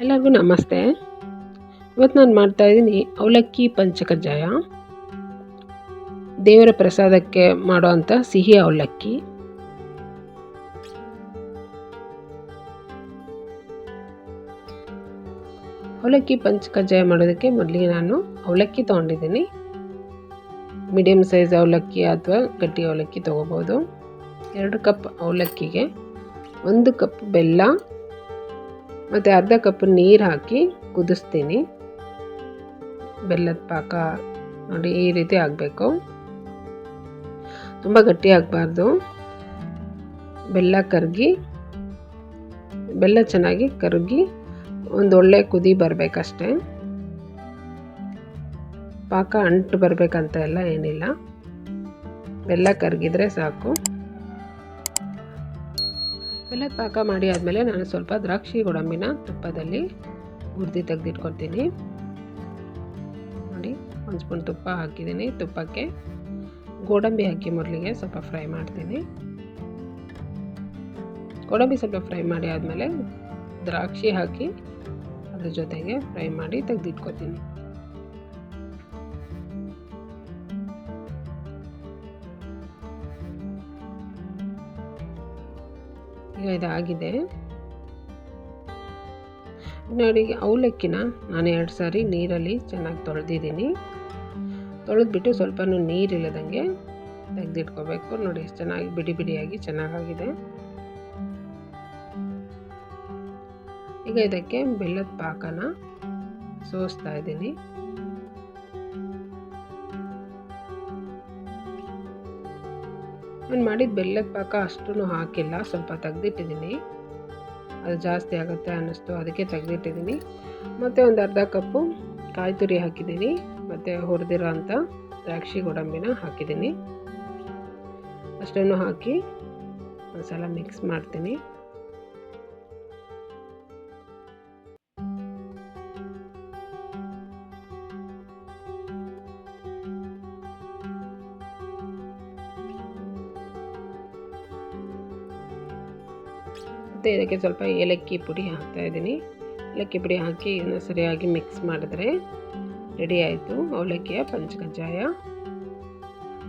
ಎಲ್ಲರಿಗೂ ನಮಸ್ತೆ. ಇವತ್ತು ನಾನು ಮಾಡ್ತಾಯಿದ್ದೀನಿ ಅವಲಕ್ಕಿ ಪಂಚಕಜ್ಜಾಯ. ದೇವರ ಪ್ರಸಾದಕ್ಕೆ ಮಾಡೋ ಅಂಥ ಸಿಹಿ ಅವಲಕ್ಕಿ. ಅವಲಕ್ಕಿ ಪಂಚಕಜ್ಜಾಯ ಮಾಡೋದಕ್ಕೆ ಮೊದಲಿಗೆ ನಾನು ಅವಲಕ್ಕಿ ತೊಗೊಂಡಿದ್ದೀನಿ. ಮೀಡಿಯಮ್ ಸೈಜ್ ಅವಲಕ್ಕಿ ಅಥವಾ ಗಟ್ಟಿ ಅವಲಕ್ಕಿ ತೊಗೋಬೋದು. ಎರಡು ಕಪ್ ಅವಲಕ್ಕಿಗೆ ಒಂದು ಕಪ್ ಬೆಲ್ಲ. ಮತ್ತು ಅರ್ಧ ಕಪ್ ನೀರು ಹಾಕಿ ಕುದಿಸ್ತೀನಿ. ಬೆಲ್ಲದ ಪಾಕ ನೋಡಿ ಈ ರೀತಿ ಆಗಬೇಕು ತುಂಬ ಗಟ್ಟಿ ಆಗಬಾರ್ದು. ಬೆಲ್ಲ ಕರಗಿ, ಬೆಲ್ಲ ಚೆನ್ನಾಗಿ ಕರಗಿ ಒಂದು ಒಳ್ಳೆ ಕುದಿ ಬರಬೇಕಷ್ಟೆ. ಪಾಕ ಅಂಟು ಬರಬೇಕಂತ ಎಲ್ಲ ಏನಿಲ್ಲ. ಬೆಲ್ಲ ಕರಗಿದ್ರೆ ಸಾಕು. ಬೆಲ್ಲದ ಪಾಕ ಮಾಡಿ ಆದಮೇಲೆ ನಾನು ಸ್ವಲ್ಪ ದ್ರಾಕ್ಷಿ ಗೋಡಂಬಿನ ತುಪ್ಪದಲ್ಲಿ ಹುರಿದು ತೆಗೆದಿಟ್ಕೊಳ್ತೀನಿ. ನೋಡಿ, ಒಂದು ಸ್ಪೂನ್ ತುಪ್ಪ ಹಾಕಿದ್ದೀನಿ. ತುಪ್ಪಕ್ಕೆ ಗೋಡಂಬಿ ಹಾಕಿ ಮೊದಲಿಗೆ ಸ್ವಲ್ಪ ಫ್ರೈ ಮಾಡ್ತೀನಿ. ಗೋಡಂಬಿ ಸ್ವಲ್ಪ ಫ್ರೈ ಮಾಡಿ ಆದಮೇಲೆ ದ್ರಾಕ್ಷಿ ಹಾಕಿ ಅದ್ರ ಜೊತೆಗೆ ಫ್ರೈ ಮಾಡಿ ತೆಗೆದಿಟ್ಕೊತೀನಿ ಈಗ ಇದಾಗಿದೆ. ನೋಡಿ ಅವಲಕ್ಕಿನ ನಾನು ಎರಡು ಸಾರಿ ನೀರಲ್ಲಿ ಚೆನ್ನಾಗಿ ತೊಳೆದಿದ್ದೀನಿ. ತೊಳೆದ್ಬಿಟ್ಟು ಸ್ವಲ್ಪ ನೀರಿಲ್ಲದಂಗೆ ತೆಗೆದಿಟ್ಕೋಬೇಕು. ನೋಡಿ ಚೆನ್ನಾಗಿ ಬಿಡಿ ಬಿಡಿಯಾಗಿ ಚೆನ್ನಾಗಾಗಿದೆ. ಈಗ ಇದಕ್ಕೆ ಬೆಲ್ಲದ ಪಾಕನ ಸೋಸ್ತಾ ಇದ್ದೀನಿ. ನಾನು ಮಾಡಿದ ಬೆಲ್ಲದ ಪಾಕ ಅಷ್ಟೂ ಹಾಕಿಲ್ಲ, ಸ್ವಲ್ಪ ತೆಗೆದಿಟ್ಟಿದ್ದೀನಿ ಅದು ಜಾಸ್ತಿ ಆಗುತ್ತೆ ಅನ್ನಿಸ್ತು, ಅದಕ್ಕೆ ತೆಗೆದಿಟ್ಟಿದ್ದೀನಿ ಮತ್ತು ಒಂದು ಅರ್ಧ ಕಪ್ಪು ಕಾಯಿ ತುರಿ ಹಾಕಿದ್ದೀನಿ ಮತ್ತು ಹುರಿದಿರೋ ಅಂಥ ದ್ರಾಕ್ಷಿ ಗೋಡಂಬಿನ ಹಾಕಿದ್ದೀನಿ ಅಷ್ಟನ್ನು ಹಾಕಿ ಮಸಾಲ ಮಿಕ್ಸ್ ಮಾಡ್ತೀನಿ. ಮತ್ತು ಇದಕ್ಕೆ ಸ್ವಲ್ಪ ಏಲಕ್ಕಿ ಪುಡಿ ಹಾಕ್ತಾ ಇದ್ದೀನಿ. ಏಲಕ್ಕಿ ಪುಡಿ ಹಾಕಿ ಇದನ್ನು ಸರಿಯಾಗಿ ಮಿಕ್ಸ್ ಮಾಡಿದ್ರೆ ರೆಡಿ ಆಯಿತು. ಅವಲಕ್ಕಿಯ ಪಂಚಕಜ್ಜಾಯ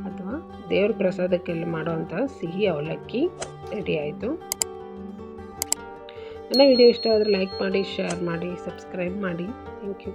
ಅಥವಾ ದೇವ್ರ ಪ್ರಸಾದಕ್ಕೆಲ್ಲ ಮಾಡುವಂಥ ಸಿಹಿ ಅವಲಕ್ಕಿ ರೆಡಿ ಆಯಿತು. ನನ್ನ ವಿಡಿಯೋ ಇಷ್ಟ ಆದರೆ ಲೈಕ್ ಮಾಡಿ ಶೇರ್ ಮಾಡಿ ಸಬ್ಸ್ಕ್ರೈಬ್ ಮಾಡಿ. Thank you